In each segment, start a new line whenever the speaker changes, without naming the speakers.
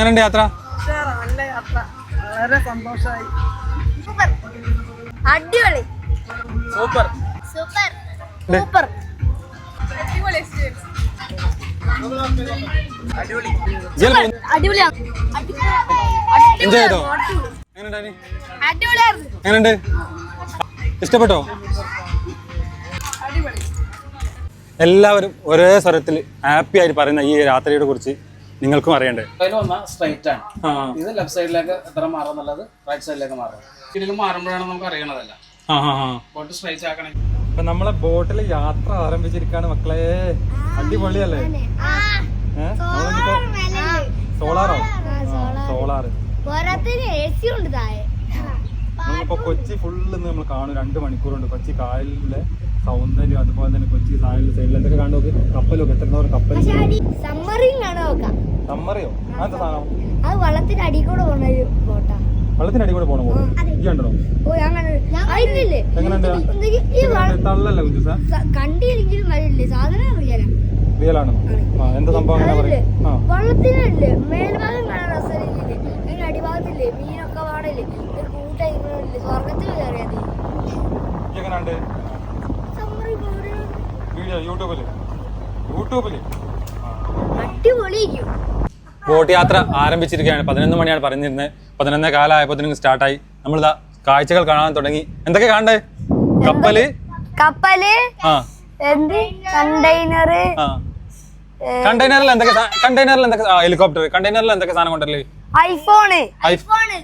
എങ്ങനെയുണ്ട് യാത്ര?
നല്ല യാത്ര. വളരെ സന്തോഷമായി
സൂപ്പർ. അടിപൊളി.
സൂപ്പർ.
സൂപ്പർ. സൂപ്പർ.
എങ്ങനെയുണ്ട് ഇഷ്ടപ്പെട്ടോ? എല്ലാവരും ഒരേ സ്വരത്തിൽ ഹാപ്പി ആയിട്ട് പറയുന്ന ഈ രാത്രിയുടെ കുറിച്ച് നിങ്ങൾക്കും അറിയണ്ടേ?
അതിൽ വന്ന സ്ട്രൈറ്റ് ആണ്. ഇത് ലെഫ്റ്റ് സൈഡിലേക്ക് എത്ര മാറുന്നുള്ളത് റൈറ്റ് സൈഡിലേക്ക് മാറും. ഇതിൽ മാറുമ്പോഴാണ് നമുക്ക് അറിയണതല്ല. Boat straight ആക്കണേ.
അപ്പൊ നമ്മളെ ബോട്ടിൽ യാത്ര ആരംഭിച്ചിരിക്കാണ് മക്കളെ. അടിപൊളിയല്ലേ? സോളാറോ സോളാറ്
പോരാത്തിന് എ സി ഉണ്ട് താഴെ.
നമ്മളിപ്പോ കൊച്ചി ഫുള്ള് നമ്മൾ കാണും. രണ്ട് മണിക്കൂറുണ്ട്. കൊച്ചി കായലിലെ സൗന്ദര്യം അതുപോലെ തന്നെ കൊച്ചി സായലിലെ സൈഡിൽ എന്തൊക്കെ കാണും നോക്ക്? കപ്പലൊക്കെ. എത്ര കപ്പൽ സമ്മറിയോ അങ്ങനത്തെ സാധനം.
അത് വള്ളത്തിന്റെ അടി കൂടെ പോണ ഒരു ബോട്ടാ.
അടി കൂടെ പോണ പോലെ ഈ കണ്ടോ. എങ്ങനെയുണ്ട് തള്ളല്ല കുഞ്ചു സാർ?
കണ്ടില്ലെങ്കിലും വരില്ലേ സാധനം
ആ എന്താ സംഭവം? അങ്ങനെ പറയും ആ.
വള്ളത്തിനല്ലേ മേൽഭാഗം കാണാൻ അടിഭാഗത്തില്ലേ? മീനോ സ്വർഗത്തിൽ
എങ്ങനെയുണ്ട്? വീഡിയോ യൂട്യൂബിൽ? യൂട്യൂബിൽ?
അടിപൊളിയിരിക്കും
ബോട്ട് യാത്ര ആരംഭിച്ചിരിക്കുകയാണ്. പതിനൊന്ന് മണിയാണ് പറഞ്ഞിരുന്നത്. പതിനൊന്ന് കാലമായപ്പോൾ സ്റ്റാർട്ടായി. നമ്മളിതാ കാഴ്ചകൾ കാണാൻ തുടങ്ങി. എന്തൊക്കെ കാണണ്ടേ? കപ്പൽ?
കപ്പൽ?
ആ.
എന്ത്? കണ്ടെയ്നർ
ആ. കണ്ടെയ്നറിൽ എന്തൊക്കെ കണ്ടെയ്നറിൽ എന്തൊക്കെ ഹെലികോപ്റ്റർ. കണ്ടെയ്നറിൽ എന്തൊക്കെ സാധനം കൊണ്ടല്ലേ
ഐഫോണ്.
ഐഫോണ്.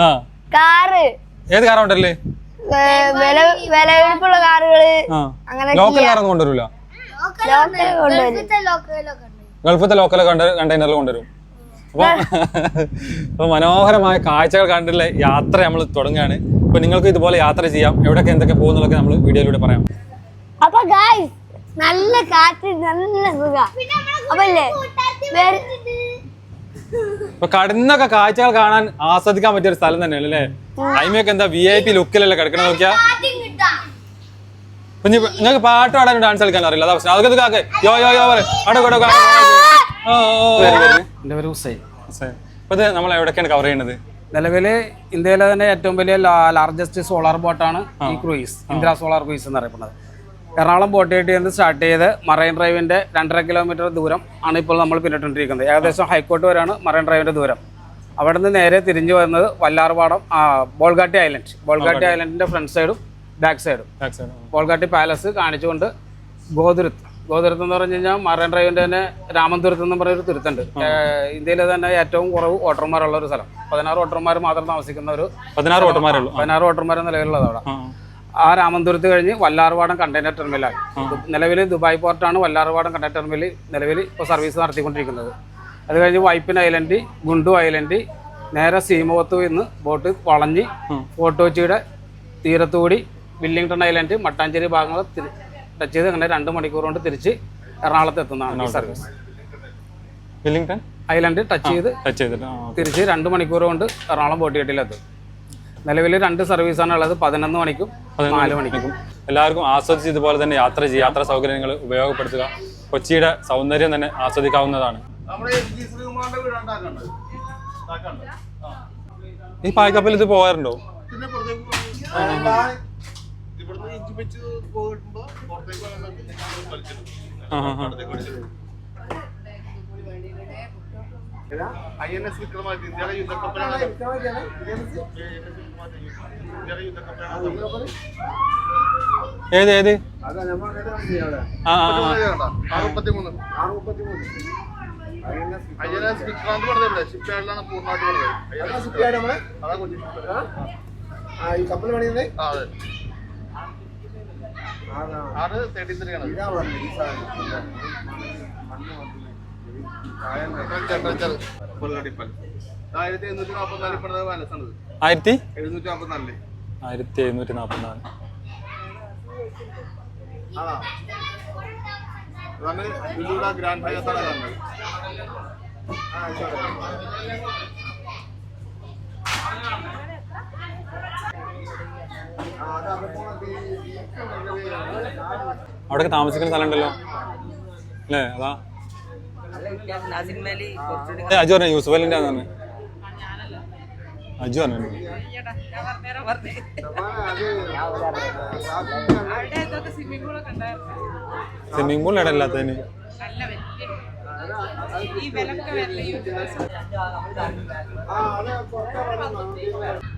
ആ.
കാറ്.
ഏത് കാർ കൊണ്ടല്ലേ
വില വിലപിടിപ്പുള്ള
കാറുകൾ
അങ്ങനെ
ലോക്കൽ കാറൊന്നും കൊണ്ടുവരില്ല ഗൾഫത്തെ ലോക്കൽ കണ്ടെയ്നറിൽ കൊണ്ടുവരും. അപ്പൊ അപ്പൊ മനോഹരമായ കാഴ്ചകൾ കണ്ടുള്ള യാത്ര നമ്മൾ തുടങ്ങുകയാണ്. ഇപ്പൊ നിങ്ങൾക്ക് ഇതുപോലെ യാത്ര ചെയ്യാം. എവിടെയൊക്കെ എന്തൊക്കെ പോകുന്നതൊക്കെ നമ്മൾ വീഡിയോയിലൂടെ പറയാം.
അപ്പൊ ഗായ്സ് നല്ല കാറ്റ് നല്ല സുഖ. അപ്പല്ലേ
ഇപ്പൊ കടന്നൊക്കെ കാഴ്ചകൾ കാണാൻ ആസ്വദിക്കാൻ പറ്റിയ ഒരു സ്ഥലം തന്നെയാണ് അല്ലേ? അയിമയൊക്കെ എന്താ വി ഐ പി ലുക്കിലല്ലേ കിടക്കണ നോക്കിയാ? നിങ്ങൾക്ക് പാട്ട് പാടാനും ഡാൻസ് കളിക്കാൻ അറിയില്ല അതാ പ്രശ്നം. അതൊക്കെ കാക്കെ. യോ യോ യോ
പേര് ഹുസൈൻ.
അപ്പൊ ഇത് നമ്മൾ എവിടെയൊക്കെയാണ് കവർ ചെയ്യുന്നത്?
നിലവിൽ ഇന്ത്യയിലെ തന്നെ ഏറ്റവും വലിയ ലാർജസ്റ്റ് സോളാർ ബോട്ടാണ് ഈ ക്രൂയിസ് ഇന്ദിര സോളാർ ക്രൂയിസ് എന്നറിയപ്പെടുന്നത് എറണാകുളം ബോട്ട് കെട്ടി നിന്ന് സ്റ്റാർട്ട് ചെയ്ത് മറൈൻ ഡ്രൈവിന്റെ രണ്ടര കിലോമീറ്റർ ദൂരം ആണ് ഇപ്പോൾ നമ്മൾ പിന്നിട്ടുകൊണ്ടിരിക്കുന്നത്. ഏകദേശം ഹൈക്കോർട്ട് വരെയാണ് മറൈൻ ഡ്രൈവിന്റെ ദൂരം. അവിടെ നിന്ന് നേരെ തിരിഞ്ഞു വരുന്നത് വല്ലാർപാടം ബോൾഗാട്ടി ഐലൻഡ് ബോൾഗാട്ടി ഐലൻഡിന്റെ ഫ്രണ്ട് സൈഡും ബാക്ക് സൈഡും. ബോൾഗാട്ടി പാലസ് കാണിച്ചുകൊണ്ട് ഗോതുരുത്ത്. ഗോതുരുത്ത് എന്ന് പറഞ്ഞു കഴിഞ്ഞാൽ മറൈൻ ഡ്രൈവിന്റെ തന്നെ രാമൻതുരത്ത് എന്ന് പറയുന്ന ഒരു തുരുത്തുണ്ട് ഇന്ത്യയിലെ തന്നെ ഏറ്റവും കുറവ് വോട്ടർമാരുള്ള ഒരു സ്ഥലം. പതിനാറ് വോട്ടർമാർ മാത്രം താമസിക്കുന്ന ഒരു
പതിനാറ് ഓട്ടർമാർ
പതിനാറ് വോട്ടർമാർ നിലവിലുള്ളത് അവിടെ.
ആ.
രാമന്തുരത്ത് കഴിഞ്ഞ് വല്ലാർപാടം കണ്ടെയ്നർ ടെർമിനലായി നിലവിൽ ദുബായ് പോർട്ടാണ് വല്ലാർപാടം കണ്ടെയ്നർ ടെർമിനൽ നിലവിൽ ഇപ്പോൾ സർവീസ് നടത്തിക്കൊണ്ടിരിക്കുന്നത്. അത് കഴിഞ്ഞ് വൈപ്പിൻ ഐലൻഡ് ഗുണ്ടു ഐലൻഡ് നേരെ സീമോത്തു നിന്ന് ബോട്ട് വളഞ്ഞ് ഫോർട്ട് കൊച്ചിയുടെ തീരത്തുകൂടി വില്ലിംഗ്ടൺ ഐലൻഡ് മട്ടാഞ്ചേരി ഭാഗങ്ങൾ ടച്ച് ചെയ്ത് അങ്ങനെ രണ്ട് മണിക്കൂർ കൊണ്ട് തിരിച്ച് എറണാകുളത്ത് എത്തുന്നതാണ് ഈ സർവീസ്
വില്ലിംഗ്ടൺ
ഐലൻഡ് ടച്ച് ചെയ്ത്
ടച്ച് ചെയ്തിട്ട്
തിരിച്ച് രണ്ട് മണിക്കൂർ കൊണ്ട് എറണാകുളം ബോട്ടിയെട്ടിലെത്തും നിലവിൽ രണ്ട് സർവീസാണ് ഉള്ളത്. പതിനൊന്ന് മണിക്കും നാല് മണിക്കും.
എല്ലാവർക്കും ആസ്വദിച്ച് ഇതുപോലെ തന്നെ യാത്ര ചെയ്യുക യാത്രാ സൗകര്യങ്ങൾ ഉപയോഗപ്പെടുത്തുക. കൊച്ചിയുടെ സൗന്ദര്യം തന്നെ ആസ്വദിക്കാവുന്നതാണ്. ഈ പായ്ക്കപ്പൽ ഇത് പോകാറുണ്ടോ?
ഇവിടുന്ന് ഇഞ്ചി വെച്ച് പോകുമ്പോ പുറത്തേക്ക്
ആ, ആ, ആ.
ഐ എൻ എസ് വിക്രമാദിത്യ ഇന്ത്യയുടെ യുദ്ധക്കപ്പലാണ് ഇന്ത്യയുടെ യുദ്ധക്കപ്പലാണ്
ഏത് ഏത്?
ഐ എൻ എസ് വിക്രാന്ത് പറഞ്ഞില്ലേ ഷിപ്പ്യാർഡിലാണ് പൂർണമായിട്ട് പറഞ്ഞത് കൊച്ചി shipyard. ആ, അതെ. ആറ്. തേർട്ടി ത്രീ ആണ്. ആയിരത്തി
ആയിരത്തി?
എഴുന്നൂറ്റി നാപ്പത്തിനാല് ഗ്രാൻഡ് ഹയത്താണ് കാണുന്നത്
അവിടെയൊക്കെ താമസിക്കുന്ന സ്ഥലം ഉണ്ടല്ലോ. അല്ലേ? അതാ.
അജു പറഞ്ഞു യൂസുഫ് അലിന്റെ ആണെന്ന് അജു പറഞ്ഞു സ്വിമ്മിംഗ് പൂൾ ഇടല്ലാത്തതിന്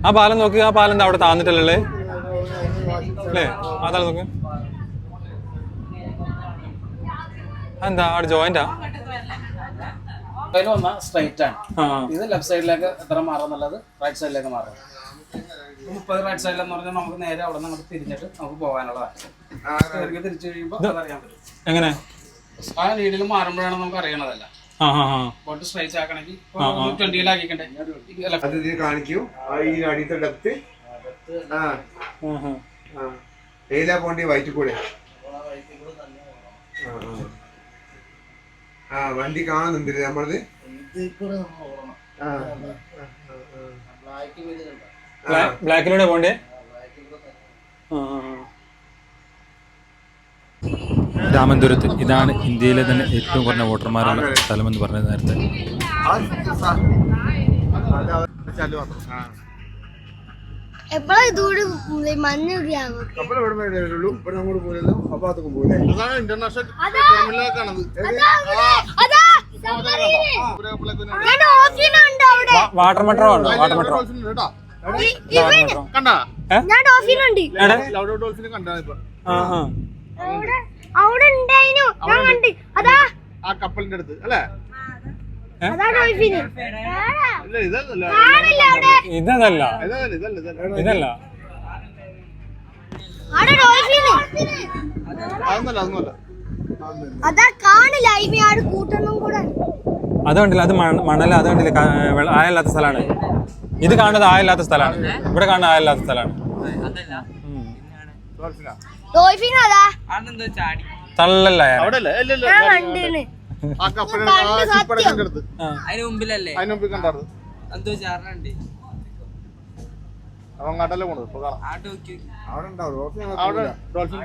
ആ പാലം നോക്ക് ആ പാലം എന്താ അവിടെ താന്നിട്ടല്ലേ അല്ലേ? അതാണ് നോക്ക്. എന്താ അവിടെ ജോയിന്റാ
അതിൽ വന്ന സ്ട്രൈറ്റ് ആണ് ഇത് ലെഫ്റ്റ് സൈഡിലേക്ക് എത്ര മാറുന്നുള്ളത് റൈറ്റ് സൈഡിലേക്ക് മാറും. മുപ്പത് റൈറ്റ് സൈഡിലെന്ന് പറഞ്ഞാൽ നമുക്ക് നേരെ അവിടെ നിന്ന് അങ്ങോട്ട് തിരിഞ്ഞിട്ട് നമുക്ക് പോകാനുള്ളതാണ് തിരിച്ചു കഴിയുമ്പോൾ അതറിയാൻ പറ്റും.
എങ്ങനെ?
ആ രീതിയിൽ മാറുമ്പോഴാണ് നമുക്ക് അറിയണതല്ല.
ആ ആ ആ.
ബോട്ട് സ്ട്രൈറ്റ് ആക്കണമെങ്കിൽ ട്വന്റിയിലാക്കിക്കണ്ടേ
അത് ഇത് കാണിക്കൂ. ആ ഈ അടിയത്തെ ഡെപ്ത്. ആ. ഏലാ പോണ്ടി വൈറ്റ് കൂടെ. ആ, ആ. വണ്ടി കാണുന്നുണ്ട് നമ്മളത്?
ബ്ലാക്കിലൂടെ പോണ്ടേ രാമൻപുരത്ത് ആ, ആ. രാമന്തുരത്ത് ഇതാണ് ഇന്ത്യയിലെ തന്നെ ഏറ്റവും കുറഞ്ഞ വോട്ടർമാരാണ് സ്ഥലമെന്ന് പറഞ്ഞത് നേരത്തെ.
എപ്പോഴാ ഇതുകൂടി മഞ്ഞ്
അതാണ് ഇന്റർനാഷണൽ
വാട്ടർ മെട്രോ ഉണ്ടോ? Water metro.
കണ്ടാ?
ഞാൻ ഡോഫിനുണ്ട്
ഡോൾഫിനെ കണ്ടാ ഇപ്പൊ.
അവിടെ ഉണ്ടായിരുന്നു ഞാൻ കണ്ട്. അതാ.
ആ കപ്പലിന്റെ അടുത്ത് അല്ലേ? ഇതല്ല
കാണില്ല അവിടെ.
ഇതല്ല.
അതുകൊണ്ടില്ല
അത്
കണ്ടില്ല അത് മണല അത് കണ്ടില്ല ആയല്ലാത്ത സ്ഥലമാണ് ഇത് കാണുന്നത് ആയല്ലാത്ത സ്ഥലമാണ് ഇവിടെ കാണുന്നത് ആയല്ലാത്ത സ്ഥലമാണ് തള്ളല്ല
ആ കപ്പലിന്റെ ആ ഷിപ്പടക്കിന്റെ കണ്ടെടുത്ത്
അതിന് മുമ്പിലല്ലേ?
അതിന് മുമ്പിൽ കണ്ടായിരുന്നു
എന്തോ ചാറിനുണ്ട്
അവൻ കണ്ടല്ലേ പോണത് ഇപ്പൊ കാണാം.
ആ നോക്കി
അവിടെ ഉണ്ടാവും
ഡോൾഫിൻ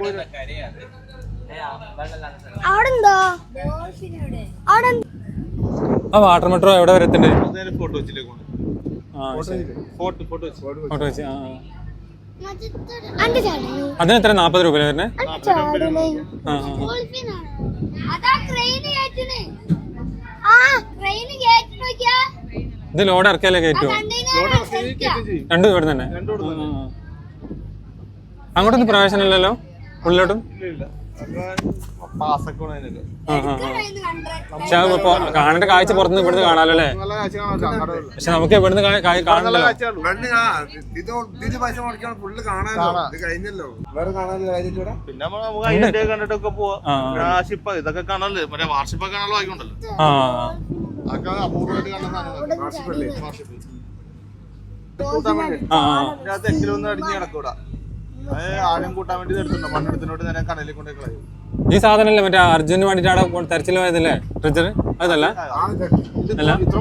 ആ വാട്ടർ മെട്രോ എവിടെ വരെ എത്തുന്നുണ്ട്
നേരെ ഫോട്ടോ വെച്ചിലേക്ക് ഫോട്ടോ ഫോട്ടോ വെച്ച്
ആ അതിന് എത്ര? നാപ്പത് രൂപ വരുന്നേ? ഇത് ലോഡ് ഇറക്കിയാലേ കയറ്റുമോ രണ്ടും ഇവിടെ തന്നെ. അങ്ങോട്ടൊന്നും പ്രവേശനമില്ലല്ലോ? ഉള്ളിലോട്ടും? പക്ഷെ കാണേണ്ട കാഴ്ച പുറത്തുനിന്ന് ഇവിടുന്ന് കാണാലോ അല്ലേ?
കാണാൻ
പക്ഷെ നമുക്ക് ഇവിടുന്ന് കാ- കാ-
നല്ല
കാണണ്ടല്ലോ
കാഴ്ചയുള്ളൂ
വെണ്ണ ആ ഇത് ഇതിന് പൈസ മുടക്കാൻ ഫുള്ള് കാണാനല്ലോ ഇത് കഴിഞ്ഞല്ലോ. വേറെ കാണാനല്ലോ കഴിഞ്ഞിട്ട് ഇവിടെ?
പിന്നെ കണ്ടിട്ടൊക്കെ പോവാ. ഇതൊക്കെ മറ്റേ വാർഷിപ്പൊക്കെ അതൊക്കെ അപൂർവമായിട്ട് കാണുന്ന വാർഷിപ്പല്ലേ? വാർഷിപ്പ്. അടിഞ്ഞ് കിടക്കൂടാ. ആഴം കൂട്ടാൻ വേണ്ടി എടുത്തിട്ടുണ്ട്? നേരെ കടലിൽ കൊണ്ട് കളയും.
ഈ സാധനല്ലേ മറ്റേ അർജുന് വേണ്ടിട്ട് അവിടെ തെരച്ചിൽ പോയതല്ലേ? ട്രിച്ചർ അതല്ല?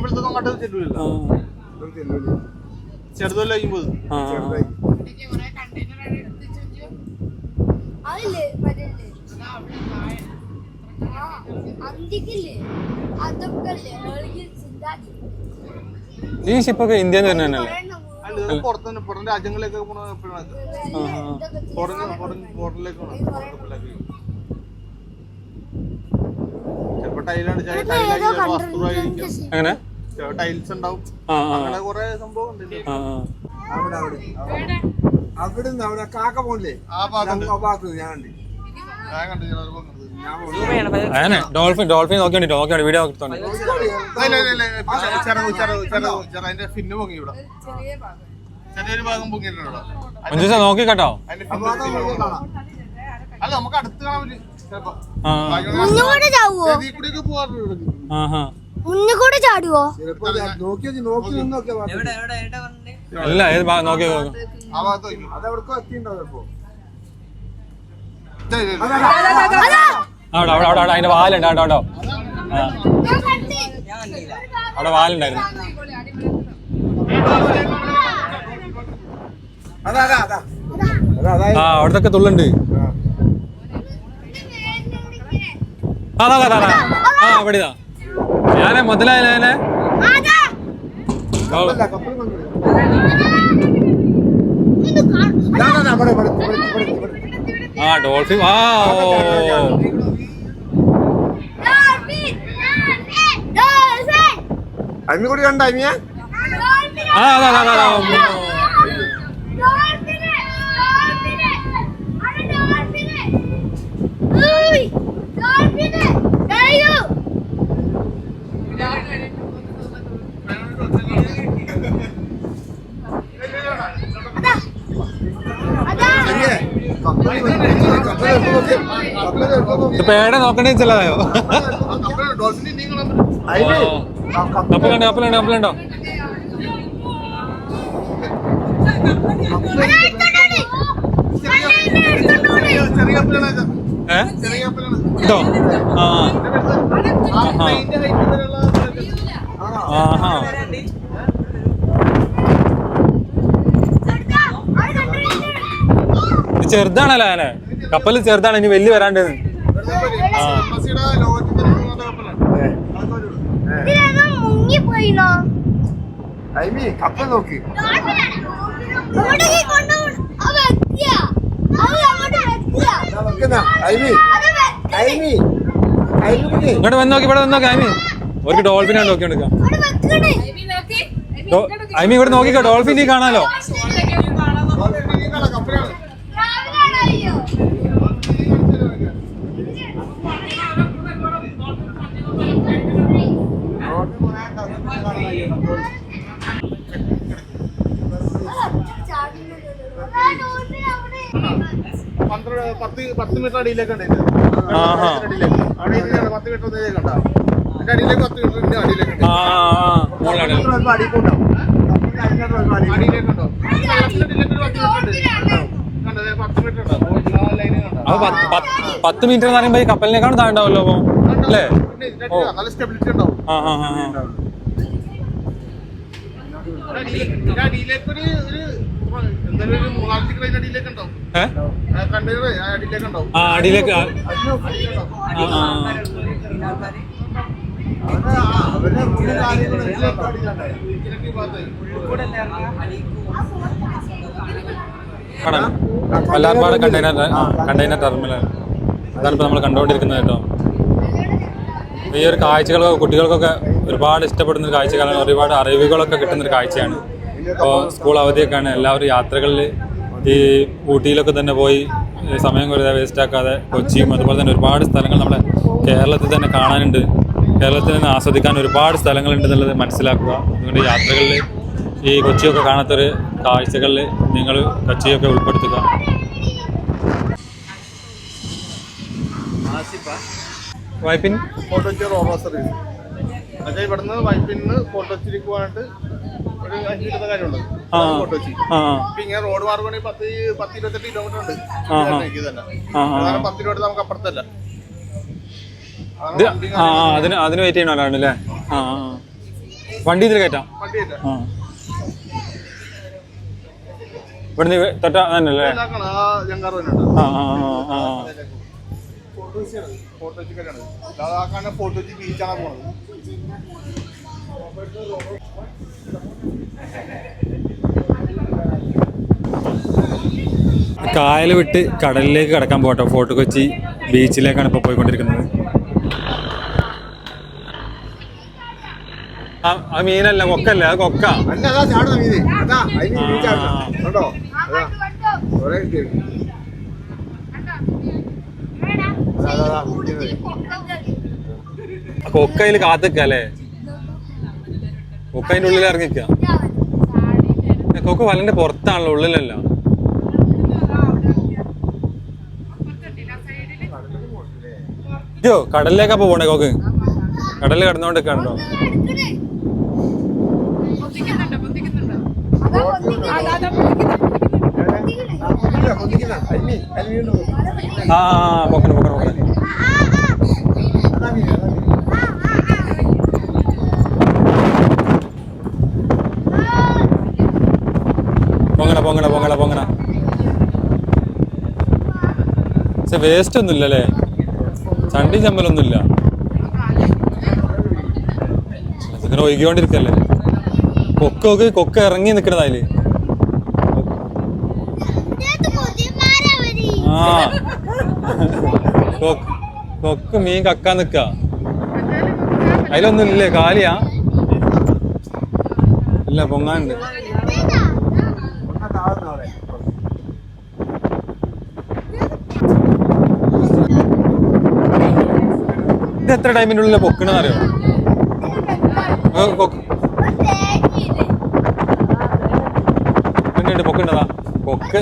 വലുതൊന്നും അങ്ങോട്ട് ചെറുതല്ല കഴിയുമ്പോൾ
അല്ലേ?
ഈ ഷിപ്പൊക്കെ ഇന്ത്യയിൽ നിന്ന് തന്നെയല്ലേ
അല്ല? ഇത് പുറത്തുനിന്ന് പുറം രാജ്യങ്ങളിലേക്ക് പോണ എപ്പോഴാണ് പുറം പുറം ചിലപ്പോ ടൈലാണ് ടൈലാക്കി വസ്തുവായിരിക്കും അങ്ങനെ ടൈൽസ് ഉണ്ടാവും അങ്ങനെ കുറെ സംഭവം ഉണ്ട്
അവിടെ അവിടെ അവിടെ നിന്ന് അവിടെ കാക്ക പോണില്ലേ
ആ
ഭാഗത്ത് ഞാൻ കണ്ടി
ഞാൻ കണ്ടു ചിലപ്പോ
ഞാൻ പോയി.
അങ്ങനെ ഡോൾഫിൻ ഡോൾഫിൻ നോക്കിയോണ്ടി നോക്കിയോണ്ടി വീഡിയോ
അതിന്റെ ഫിന്ന് പൊങ്ങി ഇവിടെ ചെറിയൊരു ഭാഗം പൊങ്ങിയിട്ടുണ്ട്?
നോക്കി കേട്ടോ
കാണാം. അല്ല നമുക്ക് അടുത്ത് കാണാൻ പറ്റും. ചിലപ്പോ
ചാവുവോ?
കൂടിയൊക്കെ
മുന്നുകൂടെ ചാടുവോ?
നോക്കി നോക്കി
അല്ല ഏത് ഭാഗം? നോക്കി അവിടെ അവിടെ അവിടെ അവിടെ അതിന്റെ വാലുണ്ട് അവിടെ കേട്ടോ അവിടെ വാലുണ്ടായിരുന്നു
അതാ അതാ അതാ അതാ അതാ
ആ അവിടത്തൊക്കെ തുള്ളുണ്ട്. അതാ അതാ ആ അവിടെ ഇതാ.
ഞാനെ മുതലായാലേ. ആ ഡോൾഫിൻ ആ
അമ്മി കൂടി കണ്ട അമ്മിയ
ആ അതാ അതാ അതാ
ഡോൾഫിൻ ഡോൾഫിൻ അരെ ഡോൾഫിൻ ഉയ് ഡോൾഫിൻ അയ്യോ അതാ
അമ്മിയെ, കപ്പൽ വന്നു. കപ്പൽ എടുത്ത് നോക്ക്. കപ്പൽ എടുത്ത് നോക്ക്.
ഇത് പേട നോക്കണേ
ചിലതായോ? കപ്പലുണ്ട് കപ്പൽ
കപ്പലുണ്ടോ കപ്പലുണ്ടോ? കപ്പലുണ്ടോ
അതാ എടുത്തോണ്ട് എടുത്തോണ്ട്
ചെറിയ കപ്പലാണ്
ഏ
ചെറിയ കപ്പലാണ്
ആ ചെറുതാണല്ലോ ആനെ കപ്പൽ ചെറുതാണ് ഇനി വലിയ വരാണ്ട്.
കപ്പൽ നോക്ക്.
ഇങ്ങോട്ട് വന്ന് നോക്കി ഇവിടെ വന്ന് നോക്കി ഐമി ഒരു ഡോൾഫിനാണ് നോക്കി കൊടുക്കാം
അവിടെ വെക്കണേ
അമി ഇവിടെ നോക്കിക്കോ ഡോൾഫിൻ കാണാലോ.
പന്ത്രണ്ട് പത്ത് പത്ത് മീറ്റർ അടിയിലേക്ക് ഉണ്ട്
ആഹാ.
അടിയിലേക്ക്. അവിടെ ഇരുന്നാണ് പത്ത് മീറ്റർ ഒന്നിലേക്ക് ഉണ്ടാവും അതിന്റെ അടിയിലേക്ക് പത്ത് മീറ്ററിന്റെ അടിയിലേക്ക്. അടിയിലേക്ക് അടിയിലേക്ക് പത്ത് ഉണ്ടാവും. ലൈനിൽ
അപ്പൊ പത്ത് എന്ന് പറയുമ്പോ ഈ കപ്പലിനേക്കാളും താണ്ടാവല്ലോ അപ്പൊ? അല്ലേ?
നല്ല സ്റ്റെബിലിറ്റി ഉണ്ടാവും. അടിയിലേക്ക് ഒരു ഒരു എന്തായാലും ഒരു മൂന്നാമത്തെ അടിയിലേക്ക് ഉണ്ടാവും.
ആ അടിയിലേക്ക് വല്ലാർപാട് കണ്ടെയ്നർ കണ്ടെയ്നർ ടെർമിനൽ അതാണ് ഇപ്പോൾ നമ്മൾ കണ്ടുകൊണ്ടിരിക്കുന്നത് കേട്ടോ. ഈ ഒരു കാഴ്ചകളൊക്കെ കുട്ടികൾക്കൊക്കെ ഒരുപാട് ഇഷ്ടപ്പെടുന്ന ഒരു കാഴ്ചകളാണ്. ഒരുപാട് അറിവുകളൊക്കെ കിട്ടുന്ന ഒരു കാഴ്ചയാണ്. ഇപ്പോൾ സ്കൂൾ അവധിയൊക്കെയാണ്. എല്ലാവരും യാത്രകളിൽ ഈ ഊട്ടിയിലൊക്കെ തന്നെ പോയി സമയം വെറുതെ വേസ്റ്റ് ആക്കാതെ കൊച്ചിയും അതുപോലെ തന്നെ ഒരുപാട് സ്ഥലങ്ങൾ നമ്മുടെ കേരളത്തിൽ തന്നെ കാണാനുണ്ട്. കേരളത്തിൽ നിന്ന് ആസ്വദിക്കാൻ ഒരുപാട് സ്ഥലങ്ങളുണ്ട് എന്നുള്ളത് മനസ്സിലാക്കുക. അതുകൊണ്ട് യാത്രകളിൽ ഈ കൊച്ചിയൊക്കെ കാണാത്തൊരു കാഴ്ചകളിൽ നിങ്ങൾ കൊച്ചിയൊക്കെ ഉൾപ്പെടുത്തുക. വൈപ്പിൻ
ഫോട്ടോച്ചി റോബോ സർവീസ്. അതായത് ഇവിടുന്ന് വൈപ്പിന്ന് ഫോട്ടോച്ചിരിക്കുവാനായിട്ട് ഒരു അഞ്ച് കാര്യമുണ്ട്? ഇപ്പൊ ഇങ്ങനെ റോഡ് മാർഗം പത്ത് പത്ത് ഇരുപത്തെട്ട് കിലോമീറ്റർ ഉണ്ട്. ഇത് തന്നെ. കാരണം പത്ത് രൂപ നമുക്ക് അപ്പുറത്തല്ല.
അതിന് അതിന് വെയിറ്റ് ചെയ്യണോ ഒരാളുണ്ട് അല്ലേ? ആ. വണ്ടി ഇതിൽ കയറ്റാം. ആ. ഇവിടുന്ന് ഇവ- തൊട്ട തന്നെയല്ലേ
ആ
ആ ആ
ബീച്ചാണ് പോണത്?
കായൽ വിട്ട് കടലിലേക്ക് കടക്കാൻ പോട്ടോ ഫോർട്ട് കൊച്ചി ബീച്ചിലേക്കാണ് ഇപ്പോൾ പോയിക്കൊണ്ടിരിക്കുന്നത്. ആ ആ മീനല്ല കൊക്കല്ല അത് കൊക്ക.
അല്ല അതാ ചാടുന്ന മീന് അതാ അതിന് മീൻ കണ്ടോ? അതാ. കുറെ കിട്ടി. അതാ അതാ കുടിക്കുന്നത്
ആ കാത്തിക്കല്ലേ കൊക്ക അതിന്റെ ഉള്ളിൽ ഇറങ്ങിക്ക. കൊക്ക വലന്റെ പുറത്താണല്ലോ ഉള്ളിലല്ല. അയ്യോ കടലിലേക്കാ പോണേ കോക്ക്? കടലിൽ കടന്നോണ്ട് കണ്ടോ പൊങ്ങണ പൊങ്ങണ പൊങ്ങണ പൊങ്ങണ. വേസ്റ്റ് ഒന്നും ഇല്ലല്ലേ ചണ്ടി ചമ്മലൊന്നുമില്ല. ഇങ്ങനെ ഒഴുകിക്കൊണ്ടിരിക്കല്ലേ? കൊക്ക നോക്ക് കൊക്ക് ഇറങ്ങി നിക്കണതായിൽ ആ. കൊക്ക് മീൻ കക്കാൻ നിക്ക. അതിലൊന്നും ഇല്ലേ കാലിയാ? ഇല്ല പൊങ്ങാണ്ട് ഇത് എത്ര ടൈമിനുള്ളിൽ പൊക്കണെന്ന് അറിയോ ഉണ്ട് പൊക്കുണ്ടതാ. കൊക്ക്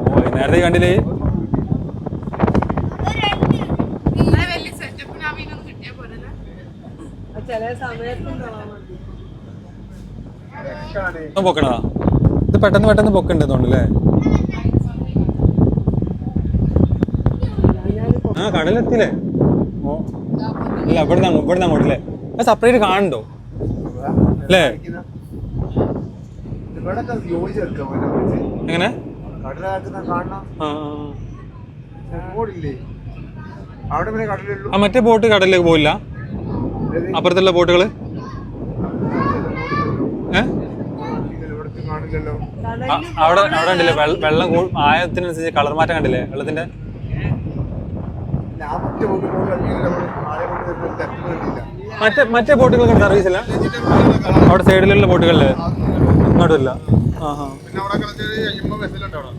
ഓ നേരത്തെ കണ്ടില്ലേ? പൊക്കണതാ. ഇത് പെട്ടെന്ന് പെട്ടെന്ന് പൊക്കുണ്ട്. തോന്നുന്നല്ലേ ആ കടലെത്തില്ലേ? ഇല്ല ഇവിടുന്ന് ഇവിടുന്ന് അങ്ങോട്ടല്ലേ അത് സെപ്പറേറ്റ് കാണണ്ടോ അല്ലേ എങ്ങനെ? ആ മറ്റേ ബോട്ട് കടലിലേക്ക് പോയില്ല അപ്പുറത്തുള്ള ബോട്ടുകൾ? ഏ?
ഇവിടുത്തെ കാണില്ലല്ലോ
അവിടെ അവിടെ കണ്ടില്ലേ? വെള്ള- ആയത്തിനനുസരിച്ച് കളർ മാറ്റം കണ്ടില്ലേ? വെള്ളത്തിന്റെ
മറ്റേ
മറ്റേ സർവീസ് ഇല്ല അവിടെ സൈഡിലുള്ള ബോട്ടുകളിൽ? ഇങ്ങോട്ടില്ല ആ. ഹാ
പിന്നെ അവിടെ.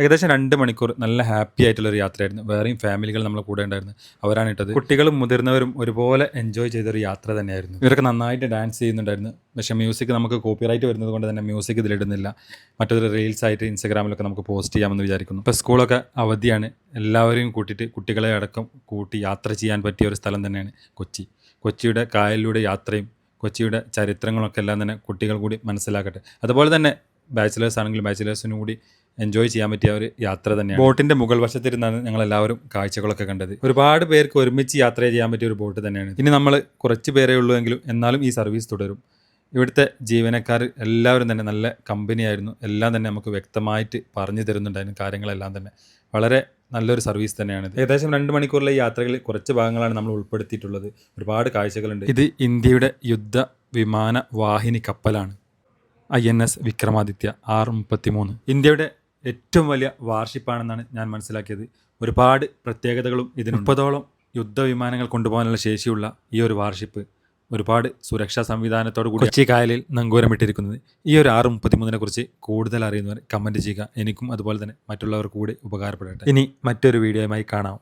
ഏകദേശം രണ്ട് മണിക്കൂർ നല്ല ഹാപ്പി ആയിട്ടുള്ള ഒരു യാത്രയായിരുന്നു. വേറെയും ഫാമിലികൾ നമ്മളെ കൂടെ ഉണ്ടായിരുന്നു. അവരാണ് ഇട്ടത്. കുട്ടികളും മുതിർന്നവരും ഒരുപോലെ എൻജോയ് ചെയ്തൊരു യാത്ര തന്നെയായിരുന്നു. ഇവരൊക്കെ നന്നായിട്ട് ഡാൻസ് ചെയ്യുന്നുണ്ടായിരുന്നു. പക്ഷേ മ്യൂസിക് നമുക്ക് കോപ്പിറൈറ്റ് വരുന്നത് കൊണ്ട് തന്നെ മ്യൂസിക് ഇതിലിടുന്നില്ല. മറ്റൊരു റീൽസ് ആയിട്ട് ഇൻസ്റ്റാഗ്രാമിലൊക്കെ നമുക്ക് പോസ്റ്റ് ചെയ്യാമെന്ന് വിചാരിക്കുന്നു. ഇപ്പോൾ സ്കൂളൊക്കെ അവധിയാണ്. എല്ലാവരെയും കൂട്ടിയിട്ട് കുട്ടികളെ അടക്കം കൂട്ടി യാത്ര ചെയ്യാൻ പറ്റിയ ഒരു സ്ഥലം തന്നെയാണ് കൊച്ചി. കൊച്ചിയുടെ കായലിലൂടെ യാത്രയും കൊച്ചിയുടെ ചരിത്രങ്ങളൊക്കെ എല്ലാം തന്നെ കുട്ടികൾ കൂടി മനസ്സിലാക്കട്ടെ. അതുപോലെ തന്നെ ബാച്ചിലേഴ്സ് ആണെങ്കിലും ബാച്ചിലേഴ്സിനും കൂടി എൻജോയ് ചെയ്യാൻ പറ്റിയ ഒരു യാത്ര തന്നെയാണ്. ബോട്ടിന്റെ മുകൾ വശത്തിരുന്നാണ് ഞങ്ങൾ എല്ലാവരും കാഴ്ചകളൊക്കെ കണ്ടത്. ഒരുപാട് പേർക്ക് ഒരുമിച്ച് യാത്ര ചെയ്യാൻ പറ്റിയ ഒരു ബോട്ട് തന്നെയാണ്. ഇനി നമ്മൾ കുറച്ച് പേരേ ഉള്ളൂ എന്നാലും ഈ സർവീസ് തുടരും. ഇവിടുത്തെ ജീവനക്കാർ എല്ലാവരും തന്നെ നല്ല കമ്പനിയായിരുന്നു എല്ലാം തന്നെ നമുക്ക് വ്യക്തമായിട്ട് പറഞ്ഞു തരുന്നുണ്ടായിരുന്നു കാര്യങ്ങളെല്ലാം തന്നെ. വളരെ നല്ലൊരു സർവീസ് തന്നെയാണ് ഇത്. ഏകദേശം രണ്ട് മണിക്കൂറിലെ യാത്രകൾ യാത്രകളിൽ കുറച്ച് ഭാഗങ്ങളാണ് നമ്മൾ ഉൾപ്പെടുത്തിയിട്ടുള്ളത്. ഒരുപാട് കാഴ്ചകളുണ്ട്. ഇത് ഇന്ത്യയുടെ യുദ്ധ വിമാന വാഹിനി കപ്പലാണ്. I N S Vikramaditya R മുപ്പത്തി മൂന്ന് ഇന്ത്യയുടെ ഏറ്റവും വലിയ വാർഷിപ്പാണെന്നാണ് ഞാൻ മനസ്സിലാക്കിയത്. ഒരുപാട് പ്രത്യേകതകളും ഇതിന് മുപ്പതോളം യുദ്ധവിമാനങ്ങൾ കൊണ്ടുപോകാനുള്ള ശേഷിയുള്ള ഈ ഒരു വാർഷിപ്പ് ഒരുപാട് സുരക്ഷാ സംവിധാനത്തോടു കൂടി കൊച്ചി കായലിൽ നങ്കൂരമിട്ടിരിക്കുന്നത്. ഈ ഒരു ആറ് മുപ്പത്തിമൂന്നിനെ കുറിച്ച് കൂടുതൽ അറിയുന്നവർ കമന്റ് ചെയ്യുക. എനിക്കും അതുപോലെ തന്നെ മറ്റുള്ളവർക്ക് കൂടി ഉപകാരപ്പെടട്ടെ. ഇനി മറ്റൊരു വീഡിയോയുമായി കാണാം.